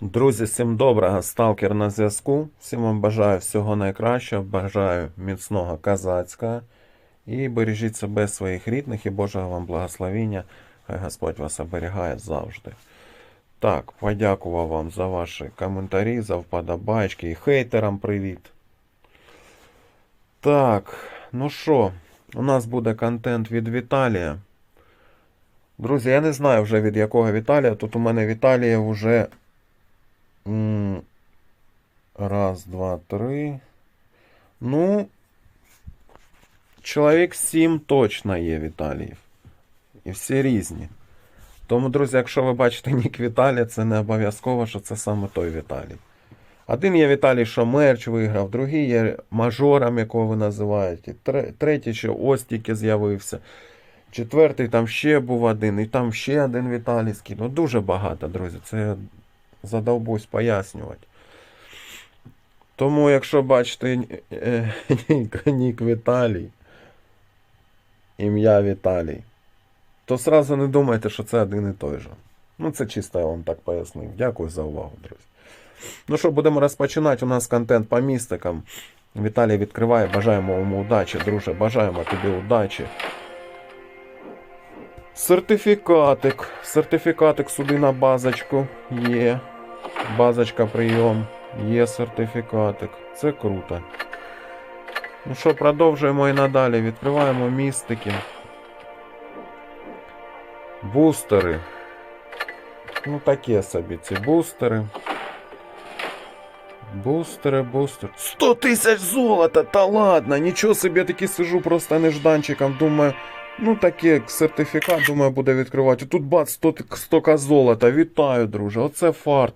Друзі, всім доброго, сталкер на зв'язку. Всім вам бажаю всього найкращого, бажаю міцного казацька. І бережіть себе, своїх рідних і Божого вам благословіння. Хай Господь вас оберігає завжди. Так, подякував вам за ваші коментарі, за вподобайки і хейтерам привіт. Так, ну що, у нас буде контент від Віталія. Друзі, я не знаю вже від якого Віталія. Тут у мене Віталія вже. Раз, два, три. Ну. Чоловік сім точно є Віталіїв. І всі різні. Тому, друзі, якщо ви бачите нік Віталія, це не обов'язково, що це саме той Віталій. Один є Віталій, що мерч виграв, другий є мажором, якого ви називаєте. Третій, що ось тільки з'явився. Четвертий там ще був один, і там ще один Віталійський. Ну дуже багато, друзі. Це задовбусь пояснювати. Тому, якщо бачите е, нік, Віталій, ім'я Віталій, то сразу не думайте, що це один і той же. Ну, це чисто я вам так пояснив. Дякую за увагу, друзі. Ну що, будемо розпочинати. У нас контент по містикам. Віталій відкриває. Бажаємо йому удачі, друже. Бажаємо тобі удачі. Сертифікатик. Сертифікатик сюди на базочку. Є. Базочка прийом. Є сертифікатик. Це круто. Ну що, продовжуємо і надалі. Відкриваємо містики. Бустери. Ну, такі собі ці бустери. Бустери, бустери. 100 тисяч золота! Та ладно, нічого собі я таки сижу просто нежданчиком. Думаю, ну таке сертифікат, думаю, буде відкривати. Тут бац, 100, 100 золота. Вітаю, друже. Оце фарт.